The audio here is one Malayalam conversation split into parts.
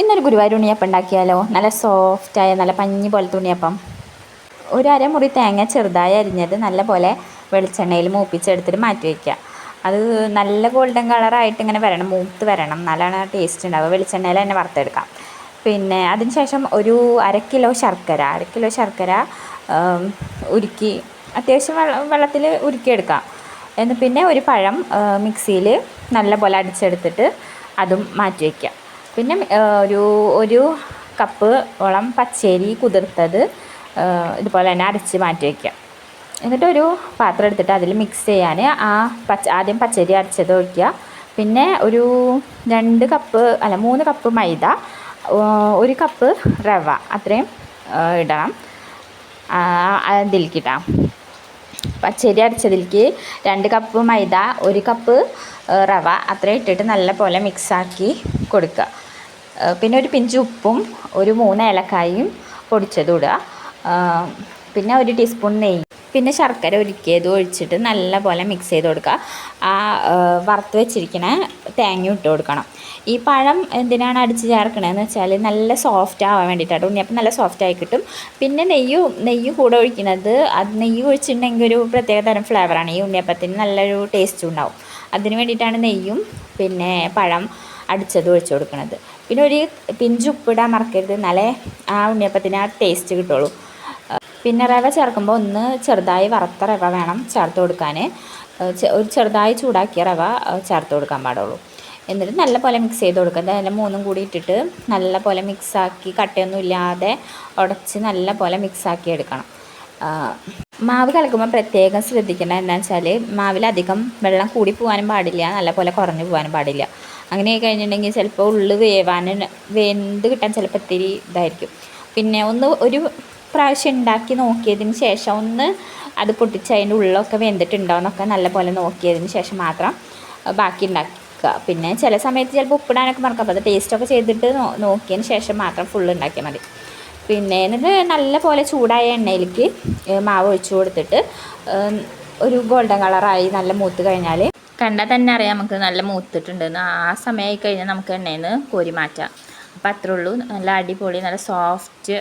ഇന്നൊരു ഗുരുവായൂർ ഉണ്ണിയപ്പം ഉണ്ടാക്കിയാലോ? നല്ല സോഫ്റ്റായ നല്ല പഞ്ഞി പോലത്തെ ഉണ്ണിയപ്പം. ഒരു അരമുറി തേങ്ങ ചെറുതായി അരിഞ്ഞത് നല്ല പോലെ വെളിച്ചെണ്ണയിൽ മൂപ്പിച്ചെടുത്തിട്ട് മാറ്റി വയ്ക്കുക അത് നല്ല ഗോൾഡൻ കളറായിട്ട് ഇങ്ങനെ വരണം മൂത്ത് വരണം. നല്ലതാണ് ടേസ്റ്റ് ഉണ്ടാവുക വെളിച്ചെണ്ണയിൽ തന്നെ വറുത്തെടുക്കാം. പിന്നെ അതിന് ശേഷം ഒരു അര കിലോ ശർക്കര. അര കിലോ ശർക്കര ഉരുക്കി അത്യാവശ്യം വെള്ള വെള്ളത്തിൽ ഉരുക്കിയെടുക്കാം. എന്ന് പിന്നെ ഒരു പഴം മിക്സിയിൽ നല്ലപോലെ അടിച്ചെടുത്തിട്ട് അതും മാറ്റി വയ്ക്കുക പിന്നെ ഒരു ഒരു കപ്പ് ഓളം പച്ചരി കുതിർത്തത് ഇതുപോലെ തന്നെ അരച്ച് മാറ്റി വയ്ക്കുക എന്നിട്ടൊരു പാത്രം എടുത്തിട്ട് അതിൽ മിക്സ് ചെയ്യാൻ ആ പച്ച ആദ്യം പച്ചരി അരച്ചത് ഒഴിക്കുക. പിന്നെ ഒരു രണ്ട് കപ്പ് അല്ല മൂന്ന് കപ്പ് മൈദ ഒരു കപ്പ് റവ അത്രയും ഇടണം. അതിലേക്ക് പച്ചരി അരച്ചതിലേക്ക് രണ്ട് കപ്പ് മൈദ ഒരു കപ്പ് റവ അത്രയും ഇട്ടിട്ട് നല്ല പോലെ മിക്സാക്കി കൊടുക്കുക. പിന്നെ ഒരു പിഞ്ച് ഉപ്പും ഒരു മൂന്ന് ഏലക്കായും പൊടിച്ചതും ഇടുക. പിന്നെ ഒരു ടീസ്പൂൺ നെയ്യ് പിന്നെ ശർക്കര ഉരുക്കിയത് ഒഴിച്ചിട്ട് നല്ല പോലെ മിക്സ് ചെയ്ത് കൊടുക്കുക. ആ വറുത്ത് വെച്ചിരിക്കുന്ന തേങ്ങ ഇട്ട് കൊടുക്കണം. ഈ പഴം എന്തിനാണ് അടിച്ച് ചേർക്കണതെന്ന് വെച്ചാൽ നല്ല സോഫ്റ്റ് ആവാൻ വേണ്ടിയിട്ടാണ്. ഉണ്ണിയപ്പം നല്ല സോഫ്റ്റ് ആയി കിട്ടും. പിന്നെ നെയ്യ് നെയ്യ് കൂടെ ഒഴിക്കുന്നത് അത് നെയ്യ് ഒഴിച്ചിട്ടുണ്ടെങ്കിൽ ഒരു പ്രത്യേക തരം ഫ്ലേവറാണ് ഈ ഉണ്ണിയപ്പത്തിന് നല്ലൊരു ടേസ്റ്റും ഉണ്ടാവും. അതിന് വേണ്ടിയിട്ടാണ് നെയ്യും പിന്നെ പഴം അടിച്ചത് ഒഴിച്ചു കൊടുക്കുന്നത് പിന്നെ ഒരു പിഞ്ച് ഉപ്പിടാൻ മറക്കരുത്. എന്നാലേ ആ ഉണ്ണിയപ്പത്തിന് ആ ടേസ്റ്റ് കിട്ടുള്ളൂ. പിന്നെ റവ ചേർക്കുമ്പോൾ ഒന്ന് ചെറുതായി വറുത്ത റവ വേണം ചേർത്ത് കൊടുക്കാൻ ഒരു ചെറുതായി ചൂടാക്കിയ റവ ചേർത്ത് കൊടുക്കാൻ പാടുള്ളൂ. എന്നിട്ട് നല്ല പോലെ മിക്സ് ചെയ്ത് കൊടുക്കുക. അതെല്ലാം മൂന്നും കൂടി ഇട്ടിട്ട് നല്ല പോലെ മിക്സാക്കി കട്ടയൊന്നും ഇല്ലാതെ ഉടച്ച് നല്ല പോലെ മിക്സാക്കി എടുക്കണം. മാവ് കലക്കുമ്പോൾ പ്രത്യേകം ശ്രദ്ധിക്കണം എന്താണെന്ന് വെച്ചാൽ മാവിലധികം വെള്ളം കൂടി പോകാനും പാടില്ല നല്ലപോലെ കുറഞ്ഞു പോകാനും പാടില്ല. അങ്ങനെ കഴിഞ്ഞിട്ടുണ്ടെങ്കിൽ ചിലപ്പോൾ ഉള്ളു വേവാനും വെന്ത് കിട്ടാൻ ചിലപ്പോൾ ഇത്തിരി ഇതായിരിക്കും. പിന്നെ ഒന്ന് ഒരു പ്രാവശ്യം ഉണ്ടാക്കി നോക്കിയതിന് ശേഷം ഒന്ന് അത് പൊട്ടിച്ച് അതിന്റെ ഉള്ളൊക്കെ വെന്തിട്ടുണ്ടോ എന്നൊക്കെ നല്ല പോലെ നോക്കിയതിന് ശേഷം മാത്രം ബാക്കി ഉണ്ടാക്കുക. പിന്നെ ചില സമയത്ത് ചിലപ്പോൾ ഉപ്പിടാനൊക്കെ മറക്കാം. അപ്പോൾ അത് ടേസ്റ്റൊക്കെ ചെയ്തിട്ട് നോക്കിയതിന് ശേഷം മാത്രം ഫുള്ള് ഉണ്ടാക്കിയാൽ മതി. പിന്നെ എന്നിട്ട് നല്ല പോലെ ചൂടായ എണ്ണയിലേക്ക് മാവ് ഒഴിച്ചു കൊടുത്തിട്ട് ഒരു ഗോൾഡൻ കളറായി നല്ല മൂത്ത് കഴിഞ്ഞാൽ കണ്ടാൽ തന്നെ അറിയാം നമുക്ക് നല്ല മൂത്തിട്ടുണ്ടെന്ന് ആ സമയമായി കഴിഞ്ഞാൽ നമുക്ക് എണ്ണയിൽ നിന്ന് കോരി മാറ്റാം. അപ്പോൾ അത്രേ ഉള്ളൂ. നല്ല അടിപൊളി നല്ല സോഫ്റ്റ്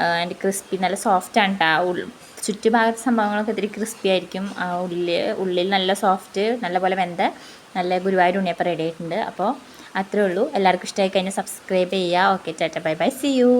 അതിന്റെ ക്രിസ്പി നല്ല സോഫ്റ്റാണ് കേട്ടോ ഉൾ ചുറ്റുഭാഗത്തെ സംഭവങ്ങളൊക്കെ ഇത്തിരി ക്രിസ്പി ആയിരിക്കും. ഉള്ളിൽ ഉള്ളിൽ നല്ല സോഫ്റ്റ് നല്ല പോലെ വെന്ത നല്ല ഗുരുവായൂർ ഉണ്ണിയപ്പം റെഡി ആയിട്ടുണ്ട്. അപ്പോൾ അത്രേ ഉള്ളൂ. എല്ലാവർക്കും ഇഷ്ടമായി കഴിഞ്ഞാൽ സബ്സ്ക്രൈബ് ചെയ്യുക. ഓക്കെ ചേട്ടാ ബൈ ബൈ സി യു